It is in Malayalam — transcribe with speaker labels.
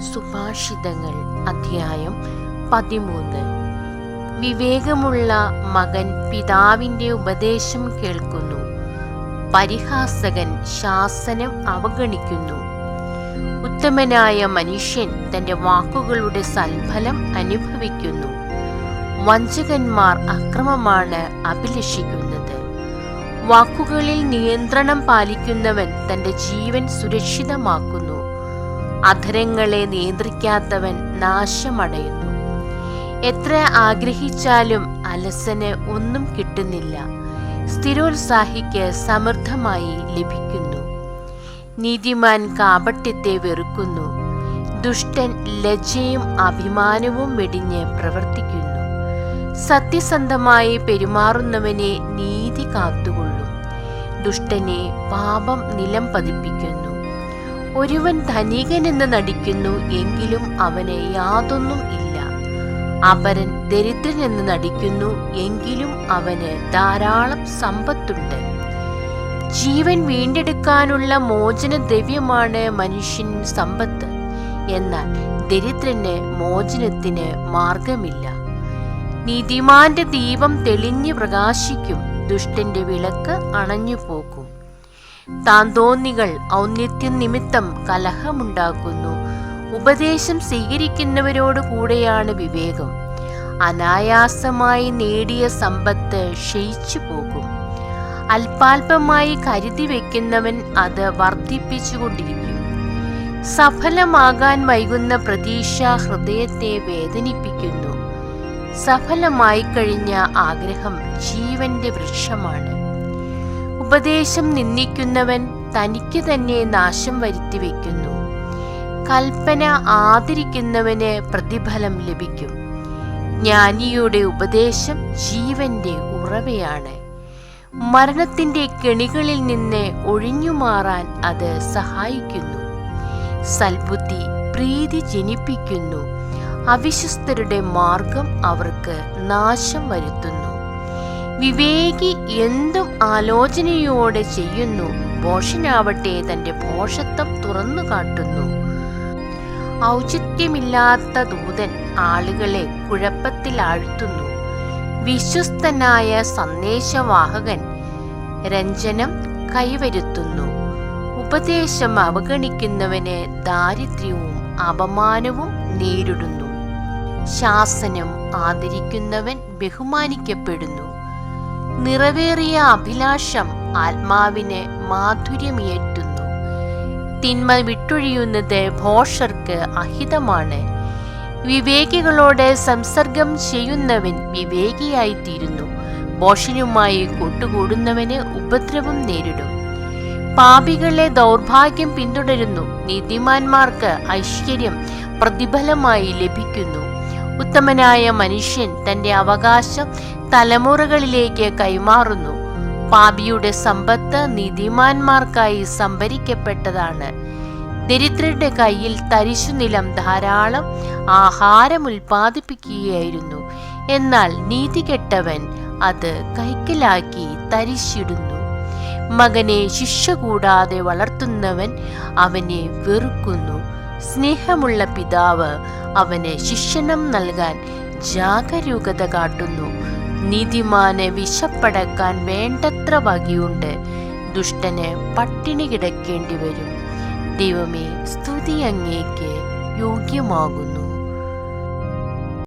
Speaker 1: സുഭാഷിതങ്ങൾ അധ്യായം പതിമൂന്ന്. വിവേകമുള്ള മകൻ പിതാവിന്റെ ഉപദേശം കേൾക്കുന്നു. പരിഹാസകൻ ശാസനം അവഗണിക്കുന്നു. ഉത്തമനായ മനുഷ്യൻ തന്റെ വാക്കുകളുടെ സൽഫലം അനുഭവിക്കുന്നു. വഞ്ചകന്മാർ അക്രമമാണ് അഭിലഷിക്കുന്നത്. വാക്കുകളിൽ നിയന്ത്രണം പാലിക്കുന്നവൻ തന്റെ ജീവൻ സുരക്ഷിതമാക്കുന്നു. അധരങ്ങളെ നിയന്ത്രിക്കാത്തവൻ നാശമടയുന്നു. എത്ര ആഗ്രഹിച്ചാലും അലസന് ഒന്നും കിട്ടുന്നില്ല. സ്ഥിരോത്സാഹിക്ക് സമൃദ്ധമായി ലഭിക്കുന്നു. നീതിമാൻ കാപട്യത്തെ വെറുക്കുന്നു. ദുഷ്ടൻ ലജ്ജയും അഭിമാനവും വെടിഞ്ഞ് പ്രവർത്തിക്കുന്നു. സത്യസന്ധമായി പെരുമാറുന്നവനെ നീതി കാത്തുകൊള്ളും. ദുഷ്ടനെ പാപം നിലം പതിപ്പിക്കുന്നു. ഒരുവൻ ധനികനെന്ന് നടിക്കുന്നു എങ്കിലും അവന് യാതൊന്നും ഇല്ല. അപരൻ ദരിദ്രനെന്ന് നടിക്കുന്നു എങ്കിലും അവന് ധാരാളം സമ്പത്തുണ്ട്. ജീവൻ വീണ്ടെടുക്കാനുള്ള മോചന ദ്രവ്യമാണ് മനുഷ്യൻ സമ്പത്ത്. എന്നാൽ ദരിദ്രന് മോചനത്തിന് മാർഗമില്ല. നീതിമാന്റെ ദീപം തെളിഞ്ഞു പ്രകാശിക്കും. ദുഷ്ടന്റെ വിളക്ക് അണഞ്ഞു പോകും താന്തോന്നികൾ ഔന്നിത്യം നിമിത്തം കലഹമുണ്ടാക്കുന്നു. ഉപദേശം സ്വീകരിക്കുന്നവരോട് കൂടെയാണ് വിവേകം. അനായാസമായി നേടിയ സമ്പത്ത് ക്ഷയിച്ചു പോകും അല്പാൽപമായി കരുതി വെക്കുന്നവൻ അത് വർദ്ധിപ്പിച്ചുകൊണ്ടിരിക്കും. സഫലമാകാൻ വൈകുന്ന പ്രതീക്ഷ ഹൃദയത്തെ വേദനിപ്പിക്കുന്നു. സഫലമായി കഴിഞ്ഞ ആഗ്രഹം ജീവന്റെ വൃക്ഷമാണ്. ഉപദേശം നിന്ദിക്കുന്നവൻ തനിക്ക് തന്നെ നാശം വരുത്തി വയ്ക്കുന്നു. കൽപ്പന ആദരിക്കുന്നവന് പ്രതിഫലം ലഭിക്കും. ജ്ഞാനിയുടെ ഉപദേശം ജീവന്റെ ഉറവയാണ്. മരണത്തിന്റെ കെണികളിൽ നിന്ന് ഒഴിഞ്ഞുമാറാൻ അത് സഹായിക്കുന്നു. സൽബുദ്ധി പ്രീതി ജനിപ്പിക്കുന്നു. അവിശ്വസ്തരുടെ മാർഗം അവർക്ക് നാശം വരുത്തുന്നു. വിവേകി എന്തും ആലോചനയോടെ ചെയ്യുന്നു. ഭോഷനാവട്ടെ തന്റെ ഭോഷത്വം തുറന്നു കാട്ടുന്നു. ഔചിത്യമില്ലാത്ത ദൂതൻ ആളുകളെ കുഴപ്പത്തിൽ ആഴ്ത്തുന്നു. വിശ്വസ്തനായ സന്ദേശവാഹകൻ രഞ്ജനം കൈവരുത്തുന്നു. ഉപദേശം അവഗണിക്കുന്നവന് ദാരിദ്ര്യവും അപമാനവും നേരിടുന്നു. ശാസനം ആദരിക്കുന്നവൻ ബഹുമാനിക്കപ്പെടുന്നു. നിറവേറിയ അഭിലാഷം ആത്മാവിന് മാധുര്യമേറ്റുന്നു. തിന്മ വിട്ടൊഴിയുന്നത് ഭോഷർക്ക് അഹിതമാണ്. വിവേകികളോട് സംസർഗം ചെയ്യുന്നവൻ വിവേകിയായിത്തീരുന്നു. ഭോഷനുമായി കൂട്ടുകൂടുന്നവന് ഉപദ്രവം നേരിടും. പാപികളെ ദൗർഭാഗ്യം പിന്തുടരുന്നു. നീതിമാന്മാർക്ക് ഐശ്വര്യം പ്രതിഫലമായി ലഭിക്കുന്നു. ഉത്തമനായ മനുഷ്യൻ തന്റെ അവകാശം തലമുറകളിലേക്ക് കൈമാറുന്നു. പാപിയുടെ സമ്പത്ത് നീതിമാന്മാർക്കായി സംഭരിക്കപ്പെട്ടതാണ്. ദരിദ്രരുടെ കയ്യിൽ തരിശുനിലം ധാരാളം ആഹാരം ഉൽപ്പാദിപ്പിക്കുകയായിരുന്നു. എന്നാൽ നീതികെട്ടവൻ അത് കൈക്കലാക്കി തരിശിടുന്നു. മകനെ ശിക്ഷ കൂടാതെ വളർത്തുന്നവൻ അവനെ വെറുക്കുന്നു. സ്നേഹമുള്ള പിതാവ് അവന് ശിക്ഷണം നൽകാൻ ജാഗരൂകത കാട്ടുന്നു. നീതിമാന് വിശപ്പടക്കാൻ വേണ്ടത്ര വകയുണ്ട് ദുഷ്ടന് പട്ടിണി കിടക്കേണ്ടി വരും ദൈവമേ സ്തുതി അങ്ങേക്ക് യോഗ്യമാകുന്നു.